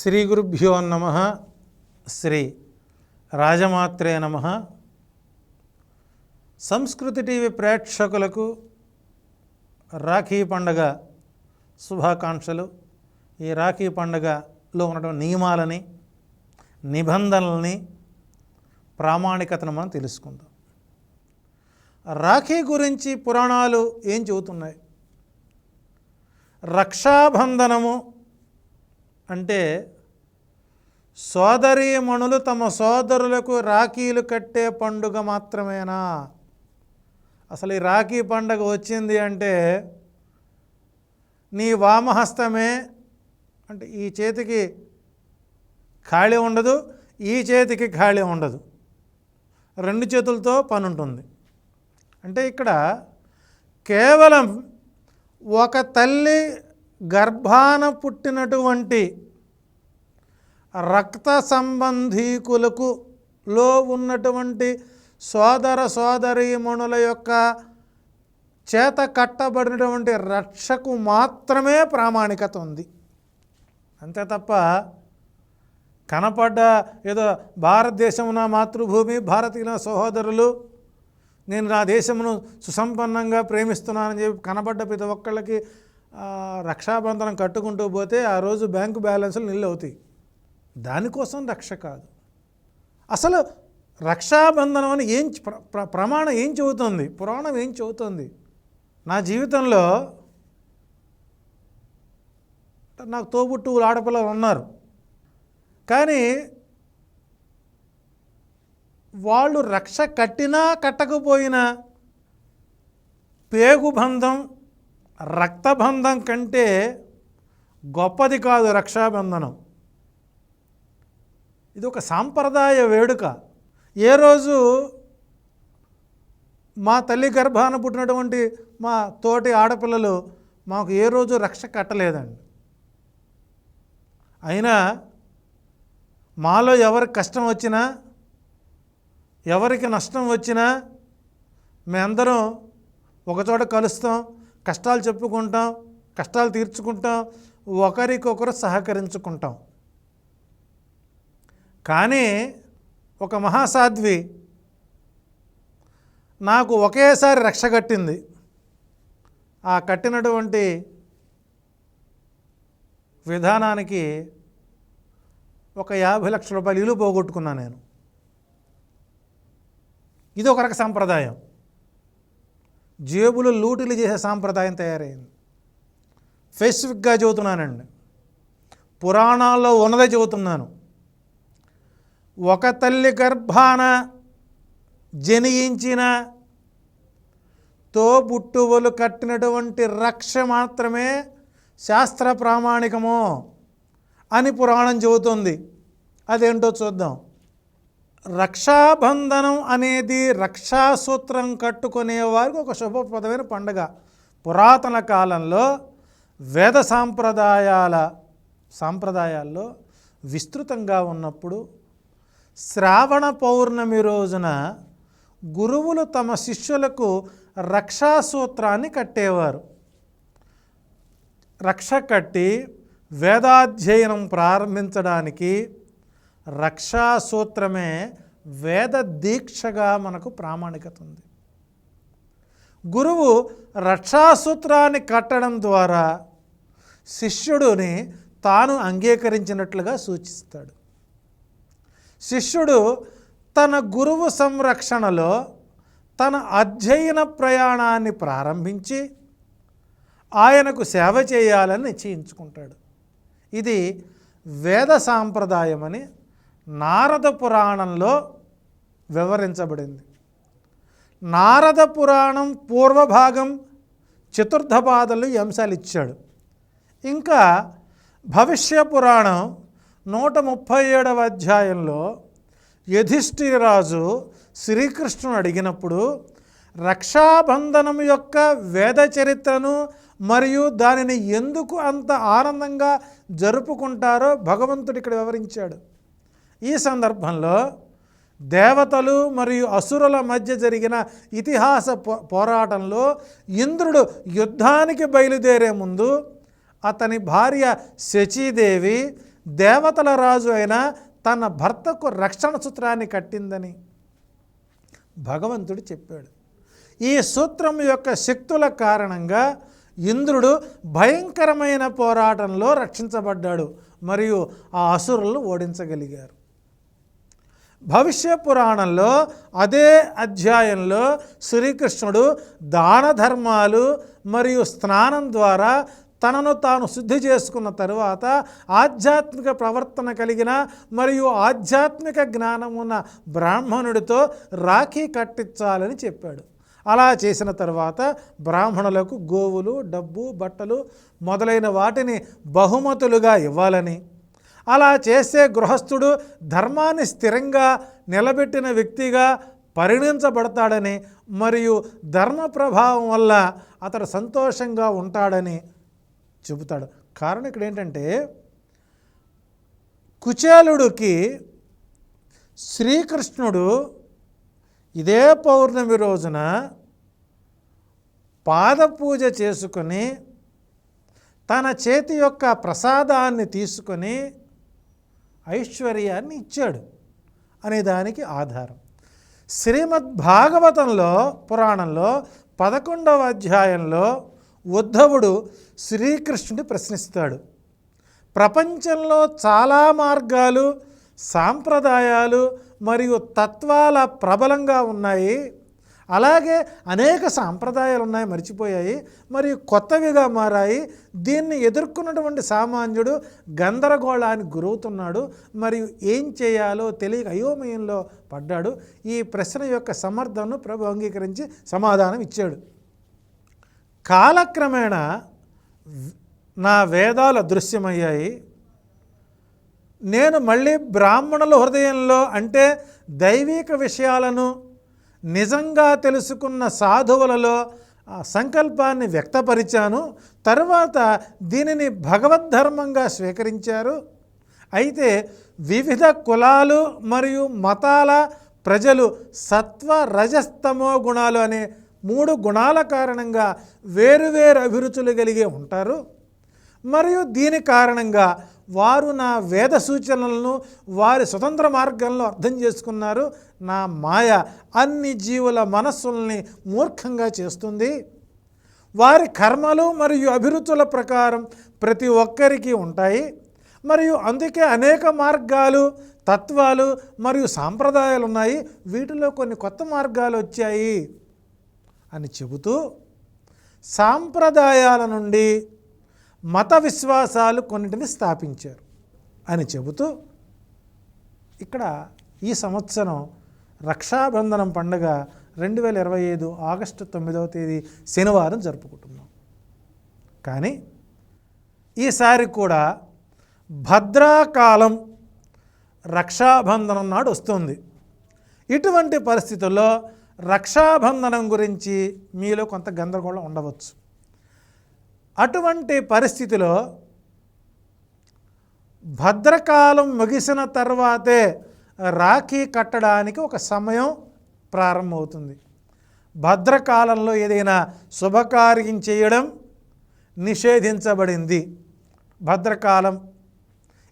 శ్రీ గురుభ్యో నమ శ్రీ రాజమాత్రే నమ. సంస్కృతి టీవీ ప్రేక్షకులకు రాఖీ పండగ శుభాకాంక్షలు. ఈ రాఖీ పండగలో ఉన్నటువంటి నియమాలని నిబంధనలని ప్రామాణికతను మనం తెలుసుకుందాం. రాఖీ గురించి పురాణాలు ఏం చెబుతున్నాయి? రక్షాబంధనము అంటే సోదరీమణులు తమ సోదరులకు రాఖీలు కట్టే పండుగ మాత్రమేనా? అసలు ఈ రాఖీ పండుగ వచ్చింది అంటే నీ వామహస్తమే అంటే ఈ చేతికి ఖాళీ ఉండదు ఈ చేతికి ఖాళీ ఉండదు. రెండు చేతులతో పని ఉంటుంది అంటే ఇక్కడ కేవలం ఒక తల్లి గర్భాన పుట్టినటువంటి రక్త సంబంధీకులకు లో ఉన్నటువంటి సోదర సోదరీమణుల యొక్క చేత కట్టబడినటువంటి రక్షకు మాత్రమే ప్రామాణికత ఉంది. అంతే తప్ప కనపడ్డ ఏదో భారతదేశం నా మాతృభూమి భారతీయ సహోదరులు నేను నా దేశమును సుసంపన్నంగా ప్రేమిస్తున్నానని చెప్పి కనపడ్డ ప్రతి ఒక్కళ్ళకి రక్షాబంధనం కట్టుకుంటూ పోతే ఆ రోజు బ్యాంకు బ్యాలెన్స్లు నిల్లు అవుతాయి. దానికోసం రక్ష కాదు. అసలు రక్షాబంధనం అని ఏం ప్ర- ప్ర- ప్రమాణం ఏం చెబుతుంది? పురాణం ఏం చెబుతుంది? నా జీవితంలో నాకు తోబుట్టువులు ఆడపిల్లలు ఉన్నారు. కానీ వాళ్ళు రక్ష కట్టినా కట్టకపోయినా పేగుబంధం రక్తబంధం కంటే గొప్పది కాదు రక్షాబంధనం. ఇది ఒక సాంప్రదాయ వేడుక. ఏ రోజు మా తల్లి గర్భాన పుట్టినటువంటి మా తోటి ఆడపిల్లలు మాకు ఏ రోజు రక్ష కట్టలేదండి. అయినా మాలో ఎవరికి కష్టం వచ్చినా ఎవరికి నష్టం వచ్చినా మేమందరం ఒకచోట కలుస్తాం కష్టాలు చెప్పుకుంటాం కష్టాలు తీర్చుకుంటాం ఒకరికొకరు సహకరించుకుంటాం. కానీ ఒక మహాసాధ్వి నాకు ఒకేసారి రక్ష కట్టింది. ఆ కట్టినటువంటి విధానానికి ఒక యాభై లక్షల రూపాయలు ఇల్లు పోగొట్టుకున్నా నేను. ఇది ఒక రక సాంప్రదాయం. జేబులు లూటిలు చేసే సాంప్రదాయం తయారైంది. స్పెసిఫిక్గా చెబుతున్నానండి పురాణాల్లో ఉన్నదే చెబుతున్నాను ఒక తల్లి గర్భాన జనించిన తోబుట్టువులు కట్టినటువంటి రక్ష మాత్రమే శాస్త్ర ప్రామాణికము అని పురాణం చెబుతుంది. అదేంటో చూద్దాం. రక్షాబంధనం అనేది రక్షాసూత్రం కట్టుకునే వారికి ఒక శుభప్రదమైన పండుగ. పురాతన కాలంలో వేద సాంప్రదాయాల సాంప్రదాయాల్లో విస్తృతంగా ఉన్నప్పుడు శ్రావణ పౌర్ణమి రోజున గురువులు తమ శిష్యులకు రక్షాసూత్రాన్ని కట్టేవారు. రక్ష కట్టి వేదాధ్యయనం ప్రారంభించడానికి రక్షాసూత్రమే వేద దీక్షగా మనకు ప్రామాణికత ఉంది. గురువు రక్షాసూత్రాన్ని కట్టడం ద్వారా శిష్యుడిని తాను అంగీకరించినట్లుగా సూచిస్తాడు. శిష్యుడు తన గురువు సంరక్షణలో తన అధ్యయన ప్రయాణాన్ని ప్రారంభించి ఆయనకు సేవ చేయాలని నిశ్చయించుకుంటాడు. ఇది వేద సాంప్రదాయమని నారద పురాణంలో వివరించబడింది. నారద పురాణం పూర్వభాగం చతుర్థ పాదలు ఈ అంశాలు ఇచ్చాడు. ఇంకా భవిష్య పురాణం నూట ముప్పై ఏడవ అధ్యాయంలో యుధిష్ఠిరాజు శ్రీకృష్ణుడు అడిగినప్పుడు రక్షాబంధనం యొక్క వేద చరిత్రను మరియు దానిని ఎందుకు అంత ఆనందంగా జరుపుకుంటారో భగవంతుడు ఇక్కడ వివరించాడు. ఈ సందర్భంలో దేవతలు మరియు అసురుల మధ్య జరిగిన ఇతిహాస పో- పోరాటంలో ఇంద్రుడు యుద్ధానికి బయలుదేరే ముందు అతని భార్య శచీదేవి దేవతల రాజు అయిన తన భర్తకు రక్షణ సూత్రాన్ని కట్టిందని భగవంతుడు చెప్పాడు. ఈ సూత్రం యొక్క శక్తుల కారణంగా ఇంద్రుడు భయంకరమైన పోరాటంలో రక్షించబడ్డాడు మరియు ఆ అసురులను ఓడించగలిగారు. భవిష్య పురాణంలో అదే అధ్యాయంలో శ్రీకృష్ణుడు దాన ధర్మాలు మరియు స్నానం ద్వారా తనను తాను శుద్ధి చేసుకున్న తరువాత ఆధ్యాత్మిక ప్రవర్తన కలిగిన మరియు ఆధ్యాత్మిక జ్ఞానం ఉన్న బ్రాహ్మణుడితో రాఖీ కట్టించాలని చెప్పాడు. అలా చేసిన తర్వాత బ్రాహ్మణులకు గోవులు డబ్బు బట్టలు మొదలైన వాటిని బహుమతులుగా ఇవ్వాలని. అలా చేసే గృహస్థుడు ధర్మాన్ని స్థిరంగా నిలబెట్టిన వ్యక్తిగా పరిణించబడతాడని మరియు ధర్మ ప్రభావం వల్ల అతడు సంతోషంగా ఉంటాడని చెబుతాడు. కారణం ఇక్కడ ఏంటంటే కుచేలుడికి శ్రీకృష్ణుడు ఇదే పౌర్ణమి రోజున పాదపూజ చేసుకొని తన చేతి యొక్క ప్రసాదాన్ని తీసుకొని ఐశ్వర్యాన్ని ఇచ్చాడు అనే దానికి ఆధారం. శ్రీమద్భాగవతంలో పురాణంలో పదకొండవ అధ్యాయంలో ఉద్ధవుడు శ్రీకృష్ణుడి ప్రశ్నిస్తాడు. ప్రపంచంలో చాలా మార్గాలు సాంప్రదాయాలు మరియు తత్వాల ప్రబలంగా ఉన్నాయి. అలాగే అనేక సాంప్రదాయాలు ఉన్నాయి మర్చిపోయాయి. మరియు కొత్తవిగా మారాయి. దీన్ని ఎదుర్కొన్నటువంటి సామాన్యుడు గందరగోళానికి గురవుతున్నాడు. మరియు ఏం చేయాలో తెలియక అయోమయంలో పడ్డాడు. ఈ ప్రశ్న యొక్క సమర్థనను ప్రభు అంగీకరించి సమాధానం ఇచ్చాడు. కాలక్రమేణా నా వేదాలు అదృశ్యమయ్యాయి. నేను మళ్ళీ బ్రాహ్మణుల హృదయంలో అంటే దైవిక విషయాలను నిజంగా తెలుసుకున్న సాధువులలో ఆ సంకల్పాన్ని వ్యక్తపరిచాను. తరువాత దీనిని భగవద్ధర్మంగా స్వీకరించారు. అయితే వివిధ కులాలు మరియు మతాల ప్రజలు సత్వ రజస్తమో గుణాలు అనే మూడు గుణాల కారణంగా వేరువేరు అభిరుచులు కలిగి ఉంటారు. మరియు దీని కారణంగా వారు నా వేద సూచనలను వారి స్వతంత్ర మార్గంలో అర్థం చేసుకున్నారు. నా మాయ అన్ని జీవుల మనస్సుల్ని మూర్ఖంగా చేస్తుంది. వారి కర్మలు మరియు అభిరుచుల ప్రకారం ప్రతి ఒక్కరికి ఉంటాయి. మరియు అందుకే అనేక మార్గాలు తత్వాలు మరియు సాంప్రదాయాలు ఉన్నాయి. వీటిలో కొన్ని కొత్త మార్గాలు వచ్చాయి. అని చెబుతూ సాంప్రదాయాల నుండి మత విశ్వాసాలు కొన్నిటిని స్థాపించారు అని చెబుతూ ఇక్కడ ఈ సంవత్సరం రక్షాబంధనం పండుగ రెండు వేల ఇరవై ఐదు ఆగస్టు తొమ్మిదవ తేదీ శనివారం జరుపుకుంటున్నాం. కానీ ఈసారి కూడా భద్రాకాలం రక్షాబంధనం నాడు వస్తుంది. ఇటువంటి పరిస్థితుల్లో రక్షాబంధనం గురించి మీలో కొంత గందరగోళం ఉండవచ్చు. అటువంటి పరిస్థితిలో భద్రకాలం ముగిసిన తర్వాతే రాఖీ కట్టడానికి ఒక సమయం ప్రారంభమవుతుంది. భద్రకాలంలో ఏదైనా శుభకార్యం చేయడం నిషేధించబడింది. భద్రకాలం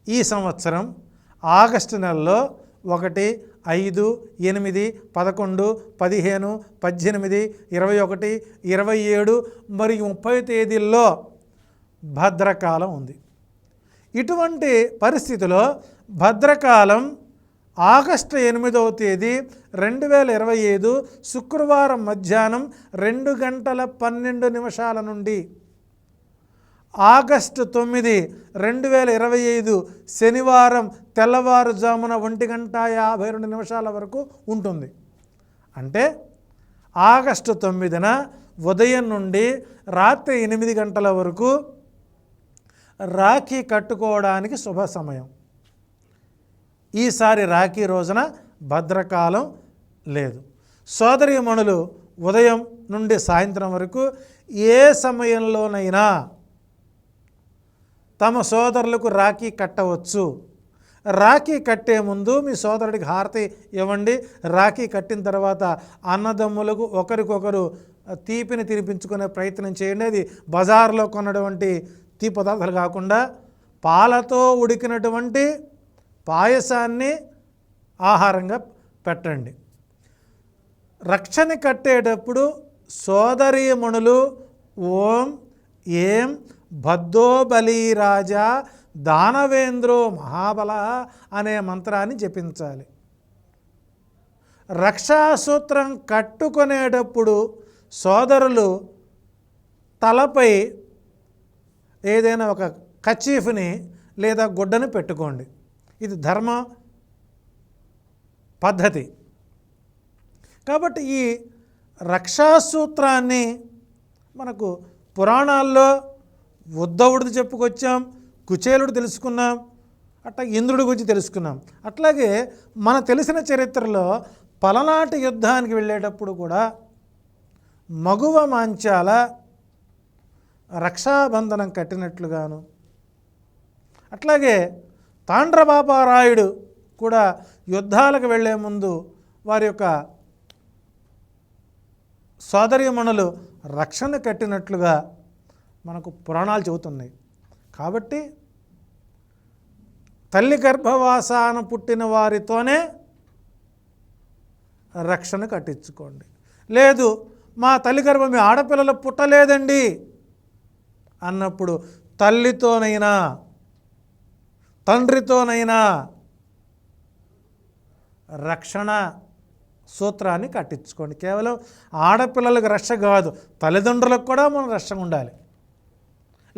ఈ సంవత్సరం ఆగస్టు నెలలో ఒకటి ఐదు ఎనిమిది పదకొండు పదిహేను పద్దెనిమిది ఇరవై ఒకటి ఇరవై ఏడు మరియు ముప్పై తేదీల్లో భద్రకాలం ఉంది. ఇటువంటి పరిస్థితిలో భద్రకాలం ఆగస్టు ఎనిమిదవ తేదీ రెండు వేల ఇరవై ఐదు శుక్రవారం మధ్యాహ్నం రెండు గంటల పన్నెండు నిమిషాల నుండి ఆగస్టు తొమ్మిది రెండు వేల ఇరవై ఐదు శనివారం తెల్లవారుజామున ఒంటి గంట యాభై రెండు నిమిషాల వరకు ఉంటుంది. అంటే ఆగస్టు తొమ్మిదిన ఉదయం నుండి రాత్రి ఎనిమిది గంటల వరకు రాఖీ కట్టుకోవడానికి శుభ సమయం. ఈసారి రాఖీ రోజున భద్రకాలం లేదు. సోదరీమణులు ఉదయం నుండి సాయంత్రం వరకు ఏ సమయంలోనైనా తమ సోదరులకు రాఖీ కట్టవచ్చు. రాఖీ కట్టే ముందు మీ సోదరుడికి హారతి ఇవ్వండి. రాఖీ కట్టిన తర్వాత అన్నదమ్ములకు ఒకరికొకరు తీపిని తినిపించుకునే ప్రయత్నం చేయండి. అది బజార్లో కొన్నటువంటి తీ పదార్థాలు కాకుండా పాలతో ఉడికినటువంటి పాయసాన్ని ఆహారంగా పెట్టండి. రక్షణ కట్టేటప్పుడు సోదరీమణులు ఓం ఏం భద్దోబలి రాజా దానవేంద్రో మహాబల అనే మంత్రాన్ని జపించాలి. రక్షాసూత్రం కట్టుకునేటప్పుడు సోదరులు తలపై ఏదైనా ఒక కచీఫ్ని లేదా గుడ్డని పెట్టుకోండి. ఇది ధర్మ పద్ధతి. కాబట్టి ఈ రక్షాసూత్రాన్ని మనకు పురాణాల్లో ఉద్ధవుడిది చెప్పుకొచ్చాం కుచేలుడు తెలుసుకున్నాం అట్లా ఇంద్రుడి గురించి తెలుసుకున్నాం. అట్లాగే మన తెలిసిన చరిత్రలో పలనాటి యుద్ధానికి వెళ్ళేటప్పుడు కూడా మగువ మాంచాల రక్షాబంధనం కట్టినట్లుగాను అట్లాగే తాండ్రబాపారాయుడు కూడా యుద్ధాలకు వెళ్ళే ముందు వారి యొక్క సోదరీమణులు రక్షణ కట్టినట్లుగా మనకు పురాణాలు చెబుతున్నాయి. కాబట్టి తల్లి గర్భవాసాన పుట్టిన వారితోనే రక్షణ కట్టించుకోండి. లేదు మా తల్లి గర్భమే మీ ఆడపిల్లలు పుట్టలేదండి అన్నప్పుడు తల్లితోనైనా తండ్రితోనైనా రక్షణ సూత్రాన్ని కట్టించుకోండి. కేవలం ఆడపిల్లలకు రక్ష కాదు తల్లిదండ్రులకు కూడా మనం రక్షణ ఉండాలి.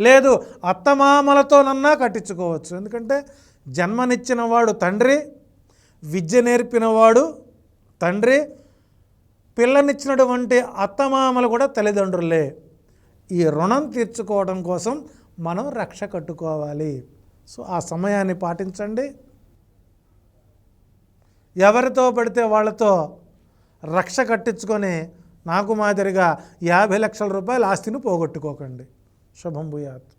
లేదు అత్తమామలతోనన్నా కట్టించుకోవచ్చు. ఎందుకంటే జన్మనిచ్చిన వాడు తండ్రి విద్య నేర్పినవాడు తండ్రి పిల్లనిచ్చినటువంటి అత్తమామలు కూడా తల్లిదండ్రులే. ఈ రుణం తీర్చుకోవడం కోసం మనం రక్ష కట్టుకోవాలి. సో ఆ సమయాన్ని పాటించండి. ఎవరితో పడితే వాళ్ళతో రక్ష కట్టించుకొని నాకు మాదిరిగా యాభై లక్షల రూపాయల ఆస్తిని పోగొట్టుకోకండి. శుభం భూయాత్